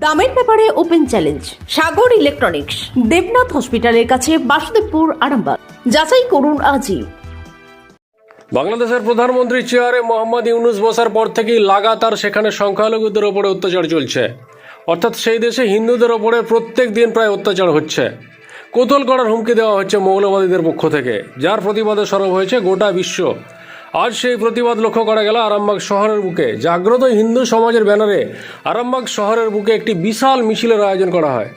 দামের ব্যাপারে open challenge, Sagar electronics, Debnath হসপিটালের কাছে বাসুদেবপুর, আরামবাগ। যাচাই করুন আজই। বাংলাদেশের প্রধানমন্ত্রী চেয়ারে মোহাম্মদ ইউনুস বসার পর থেকেই লাগাতার সেখানে সংখ্যালঘুদের ওপরে অত্যাচার চলছে। অর্থাৎ সেই দেশে হিন্দুদের ওপরে প্রত্যেক দিন প্রায় অত্যাচার হচ্ছে। কোতল করার হুমকি দেওয়া হচ্ছে মৌলবাদীদের পক্ষ থেকে, যার প্রতিবাদে সরব হয়েছে গোটা বিশ্ব। আজ সেই প্রতিবাদ লক্ষ্য করা গেল আরামবাগ শহরের বুকে। জাগ্রত হিন্দু সমাজের ব্যানারে আরামবাগ শহরের বুকে একটি বিশাল মিছিলের আয়োজন করা হয়।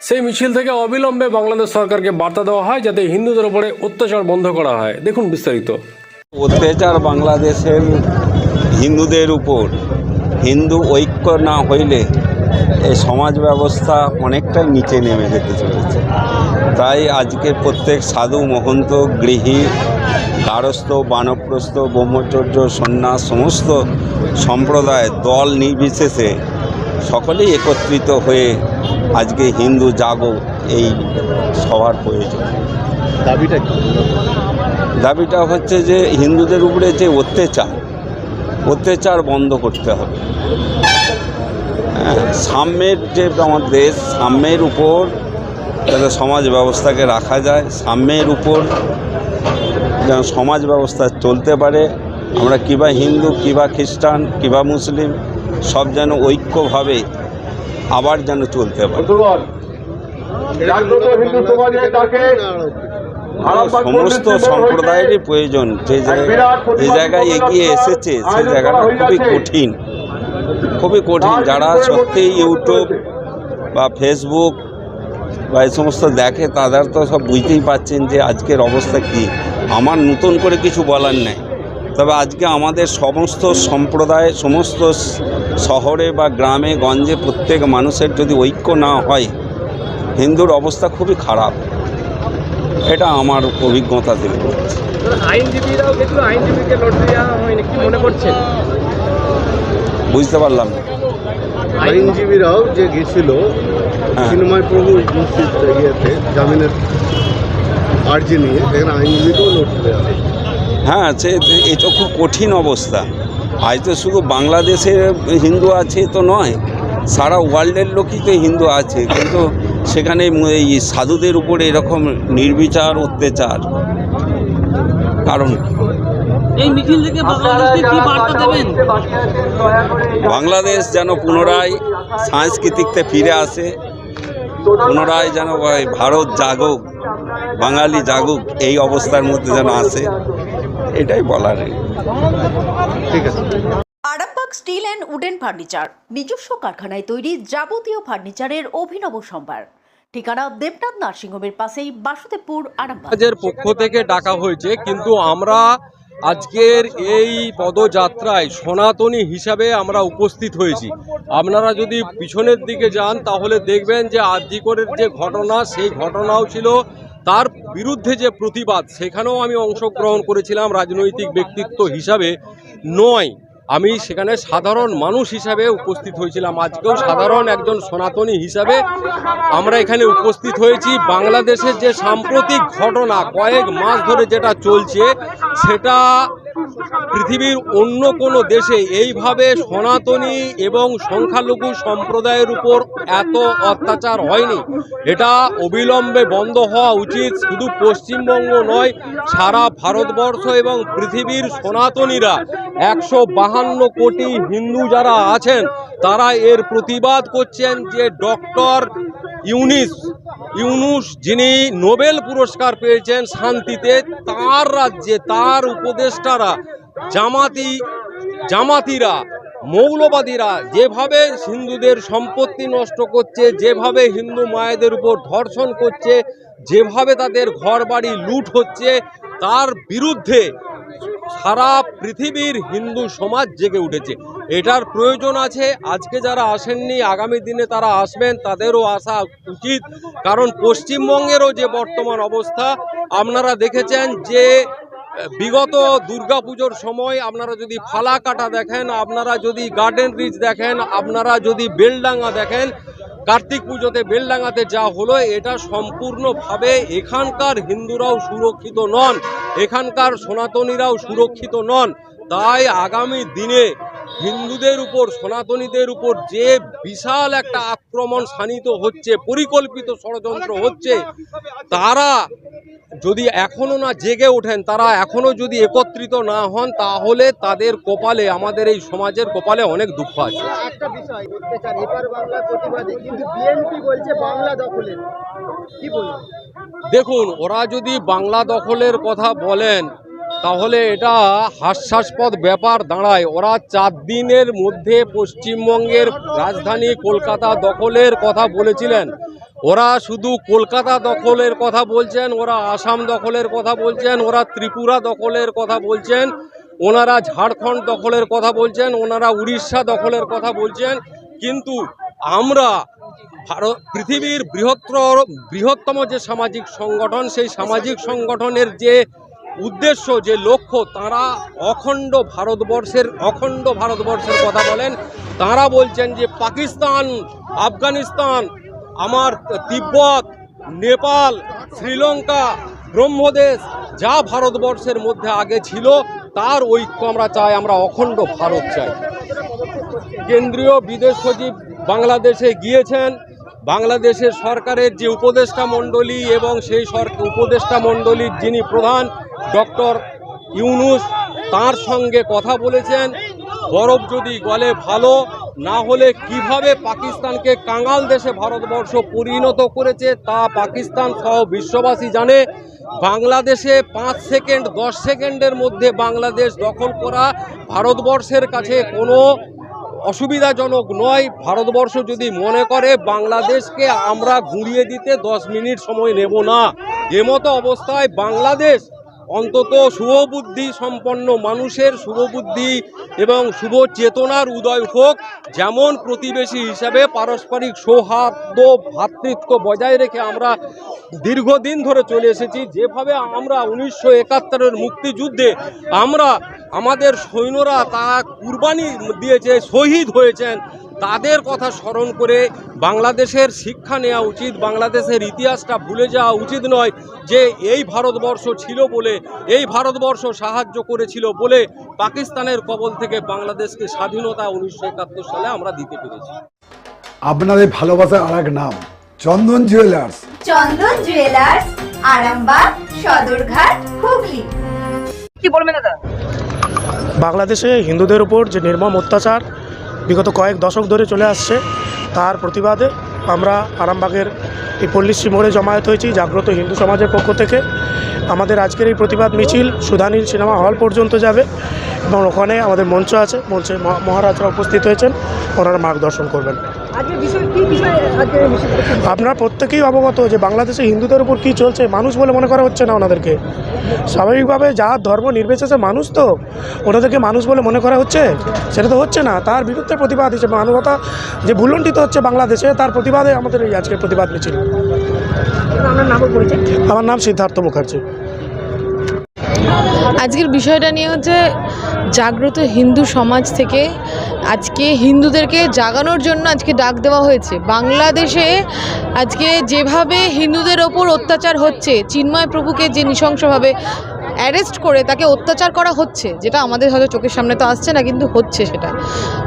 সেই মিছিল থেকে অবিলম্বে বাংলাদেশ সরকারকে বার্তা দেওয়া হয় যাতে হিন্দুদের উপরে অত্যাচার বন্ধ করা হয়। দেখুন বিস্তারিত। অত্যাচার বাংলাদেশের হিন্দুদের উপর। হিন্দু ঐক্য না হইলে এই সমাজ ব্যবস্থা অনেকটাই নিচে নেমে যেতে চলেছে। তাই আজকে প্রত্যেক সাধু মহন্ত গৃহী গারস্থ বানপ্রস্থ ব্রহ্মচর্য সন্ন্যাস সমস্ত সম্প্রদায় দল নির্বিশেষে সকলেই একত্রিত হয়ে আজকে হিন্দু জাগো এই সভার প্রয়োজন। দাবিটা কি? দাবিটা হচ্ছে যে হিন্দুদের উপরে যে অত্যাচার অত্যাচার বন্ধ করতে হবে। হ্যাঁ, সাম্যের যে আমার দেশ সাম্যের উপর যাতে সমাজ ব্যবস্থাকে রাখা যায় সাম্যের উপর যেন সমাজ ব্যবস্থা চলতে পারে। আমরা কিবা হিন্দু কিবা খ্রিস্টান কিবা মুসলিম সব যেন ঐক্যভাবে আবার যেন চলতে পারে। সমস্ত সম্প্রদায়েরই প্রয়োজন। যে জায়গায় যে জায়গায় এগিয়ে এসেছে সেই জায়গাটা খুবই কঠিন। খুবই কঠিন। যারা সত্যি ইউটিউব বা ফেসবুক বা এই সমস্ত দেখে তাদের তো সব বুঝতেই পাচ্ছেন যে আজকের অবস্থা কি। আমার নতুন করে কিছু বলার নেই। তবে আজকে আমাদের সমস্ত সম্প্রদায় সমস্ত শহরে বা গ্রামে গঞ্জে প্রত্যেক মানুষের যদি ঐক্য না হয় হিন্দুর অবস্থা খুবই খারাপ। এটা আমার অভিজ্ঞতা থেকে বলছি। মনে বুঝতে পারলাম না। আইনজীবীরাও যে গেছিল হ্যাঁ। চিন্ময় প্রভু মসজিদ ইয়েতে জামিনের আর্জি নিয়ে সেখানে আইনজীবীকেও লড়তে দেওয়া হ্যাঁ সে এটা খুব কঠিন অবস্থা। আজ তো শুধু বাংলাদেশে হিন্দু আছে তো নয় সারা ওয়ার্ল্ডের লোকই তো হিন্দু আছে। কিন্তু সেখানে এই সাধুদের উপরে এরকম নির্বিচার অত্যাচার কারণ। এই মিছিল থেকে কি বার্তা দেবেন? বাংলাদেশ যেন পুনরায় সাংস্কৃতিকতে ফিরে আসে পুনরায় যেন ভারত জাগুক বাঙালি জাগুক এই অবস্থার মধ্যে যেন আসে এটাই বলার ঠিক আছে। Arambagh steel and wooden furniture নিজস্ব কারখানায় তৈরি যাবতীয় ফার্নিচারের অভিনব সম্ভার। ঠিকানা দেবনাথ নার্সিংহোমের পাশেই বাসুদেবপুর, আরামবাগ। পক্ষ থেকে ডাকা হয়েছে, কিন্তু আমরা আজকের এই পদযাত্রায় সনাতনী হিসাবে আমরা উপস্থিত হয়েছি। আপনারা যদি পিছনের দিকে যান, তাহলে দেখবেন যে আরজিকরের যে ঘটনা, সেই ঘটনাও ছিল। তার বিরুদ্ধে যে প্রতিবাদ, সেখানেও আমি অংশগ্রহণ করেছিলাম রাজনৈতিক ব্যক্তিত্ব হিসাবে। নয় আমি সেখানে সাধারণ মানুষ হিসাবে উপস্থিত হয়েছিলাম। আজকেও সাধারণ একজন সনাতনী হিসাবে আমরা এখানে উপস্থিত হয়েছি। বাংলাদেশের যে সাম্প্রতিক ঘটনা, কয়েক মাস ধরে যেটা চলছে, সেটা পৃথিবীর অন্য কোনো দেশে এইভাবে সনাতনী এবং সংখ্যালঘু সম্প্রদায়ের উপর এত অত্যাচার হয়নি। এটা অবিলম্বে বন্ধ হওয়া উচিত, শুধু পশ্চিমবঙ্গ নয়, সারা ভারতবর্ষ এবং পৃথিবীর সনাতনীরা। একশো বাহান্ন কোটি হিন্দু যারা আছেন, তারা এর প্রতিবাদ করছেন যে ডক্টর ইউনিস, ইউনুস যিনি নোবেল পুরস্কার পেয়েছেন শান্তিতে, তার রাজ্যে তার উপদেষ্টারা, জামাতি, জামাতিরা, মৌলবাদীরা যেভাবে হিন্দুদের সম্পত্তি নষ্ট করছে, যেভাবে হিন্দু মায়েদের উপর ধর্ষণ করছে, যেভাবে তাদের ঘর বাড়ি লুট হচ্ছে, তার বিরুদ্ধে সারা পৃথিবীর হিন্দু সমাজ জেগে উঠেছে। এটার প্রয়োজন আছে, আজকে যারা আসেননি, আগামী দিনে তারা আসবেন, তাদেরও আসা উচিত। কারণ পশ্চিমবঙ্গেরও যে বর্তমান অবস্থা, আপনারা দেখেছেন যে, বিগত দুর্গাপুজোর সময় আপনারা যদি ফালাকাটা দেখেন, আপনারা যদি গার্ডেন রিচ দেখেন, আপনারা যদি বেলডাঙ্গা দেখেন কার্তিক পুজোতে বেলডাঙ্গাতে যা হলো, এটা সম্পূর্ণভাবে এখানকার হিন্দুরাও সুরক্ষিত নন, এখানকার সনাতনীরাও সুরক্ষিত নন। তাই আগামী দিনে হিন্দুদের উপর সনাতনীদের উপর যে বিশাল একটা আক্রমণ শানিত হচ্ছে পরিকল্পিত ষড়যন্ত্র হচ্ছে তারা যদি এখনও না জেগে ওঠেন তারা এখনও যদি একত্রিত না হন তাহলে তাদের কপালে আমাদের এই সমাজের কপালে অনেক দুঃখ আছে। একটা বিষয় অত্যাচার এপার বাংলা প্রতিবাদে কিন্তু বিএনপি বলছে বাংলা দখলের কি বলবেন দেখুন ওরা যদি বাংলা দখলের কথা বলেন তাহলে এটা হাস্যাস্পদ ব্যাপার দাঁড়ায়। ওরা চার দিনের মধ্যে পশ্চিমবঙ্গের রাজধানী কলকাতা দখলের কথা বলেছিলেন। ওরা শুধু কলকাতা দখলের কথা বলছেন, ওরা আসাম দখলের কথা বলছেন, ওরা ত্রিপুরা দখলের কথা বলছেন, ওনারা ঝাড়খণ্ড দখলের কথা বলছেন, ওনারা উড়িষ্যা দখলের কথা বলছেন। কিন্তু আমরা ভারত পৃথিবীর বৃহত্তর বৃহত্তম যে সামাজিক সংগঠন, সেই সামাজিক সংগঠনের যে উদ্দেশ্য, যে লক্ষ্য, তারা অখণ্ড ভারতবর্ষের অখণ্ড ভারতবর্ষের কথা বলেন। তারা বলছেন যে পাকিস্তান, আফগানিস্তান, আমার তিব্বত, নেপাল, শ্রীলঙ্কা, ব্রহ্মদেশ, যা ভারতবর্ষের মধ্যে আগে ছিল, তার ঐক্য আমরা চাই, আমরা অখণ্ড ভারত চাই। কেন্দ্রীয় বিদেশ সচিব বাংলাদেশে গিয়েছেন। বাংলাদেশের সরকারের যে উপদেষ্টা মণ্ডলী এবং সেই সরকার উপদেষ্টা মণ্ডলীর যিনি প্রধান ডক্টর ইউনুস তার সঙ্গে কথা বলেছেন, বরফ যদি গলে ভালো, না হলে কীভাবে পাকিস্তানকে কাঙাল দেশে ভারতবর্ষ পরিণত করেছে তা পাকিস্তান সহ বিশ্ববাসী জানে। বাংলাদেশে পাঁচ সেকেন্ড, দশ সেকেন্ডের মধ্যে বাংলাদেশ দখল করা ভারতবর্ষের কাছে কোনো অসুবিধাজনক নয়। ভারতবর্ষ যদি মনে করে বাংলাদেশকে আমরা গুঁড়িয়ে দিতে দশ মিনিট সময় নেব না। এমতো অবস্থায় বাংলাদেশ অন্তত শুভবুদ্ধি সম্পন্ন মানুষের শুভবুদ্ধি এবং শুভ চেতনার উদয় হোক, যেমন প্রতিবেশী হিসাবে পারস্পরিক সৌহার্দ্য, ভ্রাতৃত্ব বজায় রেখে আমরা দীর্ঘদিন ধরে চলে এসেছি। যেভাবে আমরা উনিশশো একাত্তরের মুক্তিযুদ্ধে আমরা আমাদের সৈন্যরা তা কুরবানি দিয়েছে, শহীদ হয়েছেন তাদের কথা স্মরণ করে বাংলাদেশের শিক্ষা নেওয়া উচিত বাংলাদেশের ইতিহাসটা ভুলে যাওয়া উচিত নয় যে এই ভারতবর্ষ ছিল বলে এই ভারতবর্ষ সাহায্য করেছিল বলে পাকিস্তানের কবল থেকে বাংলাদেশকে স্বাধীনতা উনিশশো একাত্তর সালে আমরা দিতে পেরেছি। আপনাদের ভালোবাসার আর এক নাম চন্দন জুয়েলার্স। চন্দন জুয়েলার্স আরামবাগ সদরঘাট হুগলি। কি বলবেন দাদা? বাংলাদেশে হিন্দুদের উপর যে নির্মম অত্যাচার বিগত কয়েক দশক ধরে চলে আসছে। তার প্রতিবাদে আমরা আরামবাগের এই পল্লীশ্রী মোড়ে জমায়েত হয়েছি, জাগ্রত হিন্দু সমাজের পক্ষ থেকে। আমাদের আজকের এই প্রতিবাদ মিছিল সুধানীল সিনেমা হল পর্যন্ত যাবে এবং ওখানে আমাদের মঞ্চ আছে। মঞ্চে মহা- মহারাজরা উপস্থিত হয়েছেন। ওনারা মার্গদর্শন করবেন। আজকে আজকে আপনারা প্রত্যেকেই অবগত যে বাংলাদেশে হিন্দুদের উপর কী চলছে মানুষ বলে মনে করা হচ্ছে না ওনাদেরকে। স্বাভাবিকভাবে যার ধর্ম নির্বিশেষে মানুষ তো ওনাদেরকে মানুষ বলে মনে করা হচ্ছে? সেটা তো হচ্ছে না। তার বিরুদ্ধে প্রতিবাদ হিসেবে মানবতা যে ভুলণ্ঠিত হচ্ছে বাংলাদেশে তার প্রতিবাদে আমাদের এই আজকের প্রতিবাদ মিছিল। আমার নাম সিদ্ধার্থ মুখার্জি। আজকের বিষয়টা নিয়ে হচ্ছে জাগ্রত হিন্দু সমাজ থেকে আজকে হিন্দুদেরকে জাগানোর জন্য আজকে ডাক দেওয়া হয়েছে। বাংলাদেশে আজকে যেভাবে হিন্দুদের ওপর অত্যাচার হচ্ছে, চিন্ময় প্রভুকে যে নৃশংসভাবে অ্যারেস্ট করে তাকে অত্যাচার করা হচ্ছে যেটা আমাদের হয়তো চোখের সামনে তো আসছে না কিন্তু হচ্ছে সেটা।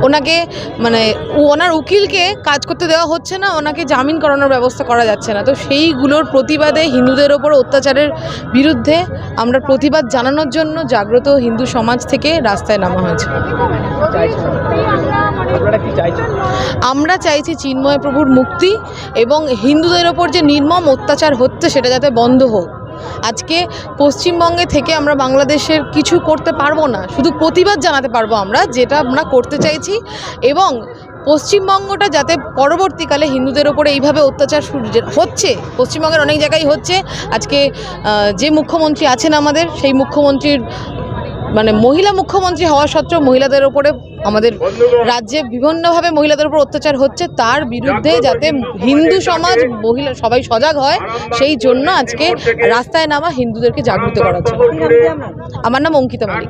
ওনাকে মানে ওনার উকিলকে কাজ করতে দেওয়া হচ্ছে না ওনাকে জামিন করানোর ব্যবস্থা করা যাচ্ছে না। তো সেইগুলোর প্রতিবাদে হিন্দুদের ওপর অত্যাচারের বিরুদ্ধে আমরা প্রতিবাদ জানানোর জন্য জাগ্রত হিন্দু সমাজ থেকে রাস্তায় নামা হয়েছে। আমরা চাইছি চিন্ময় প্রভুর মুক্তি এবং হিন্দুদের ওপর যে নির্মম অত্যাচার হচ্ছে সেটা যাতে বন্ধ হোক। আজকে পশ্চিমবঙ্গে থেকে আমরা বাংলাদেশের কিছু করতে পারব না, শুধু প্রতিবাদ জানাতে পারব আমরা যেটা আমরা করতে চাইছি এবং পশ্চিমবঙ্গটা যাতে পরবর্তীকালে হিন্দুদের ওপরে এইভাবে অত্যাচার হচ্ছে, পশ্চিমবঙ্গের অনেক জায়গায় হচ্ছে। আজকে যে মুখ্যমন্ত্রী আছেন আমাদের, সেই মুখ্যমন্ত্রীর মানে মহিলা মুখ্যমন্ত্রী হওয়া সত্ত্বেও মহিলাদের ওপরে আমাদের রাজ্যে বিভিন্নভাবে মহিলাদের উপর অত্যাচার হচ্ছে, তার বিরুদ্ধে যাতে হিন্দু সমাজ, মহিলা সবাই সজাগ হয়, সেই জন্য আজকে রাস্তায় নামা হিন্দুদেরকে জাগ্রত করা আমার নাম অঙ্কিতা মালিক।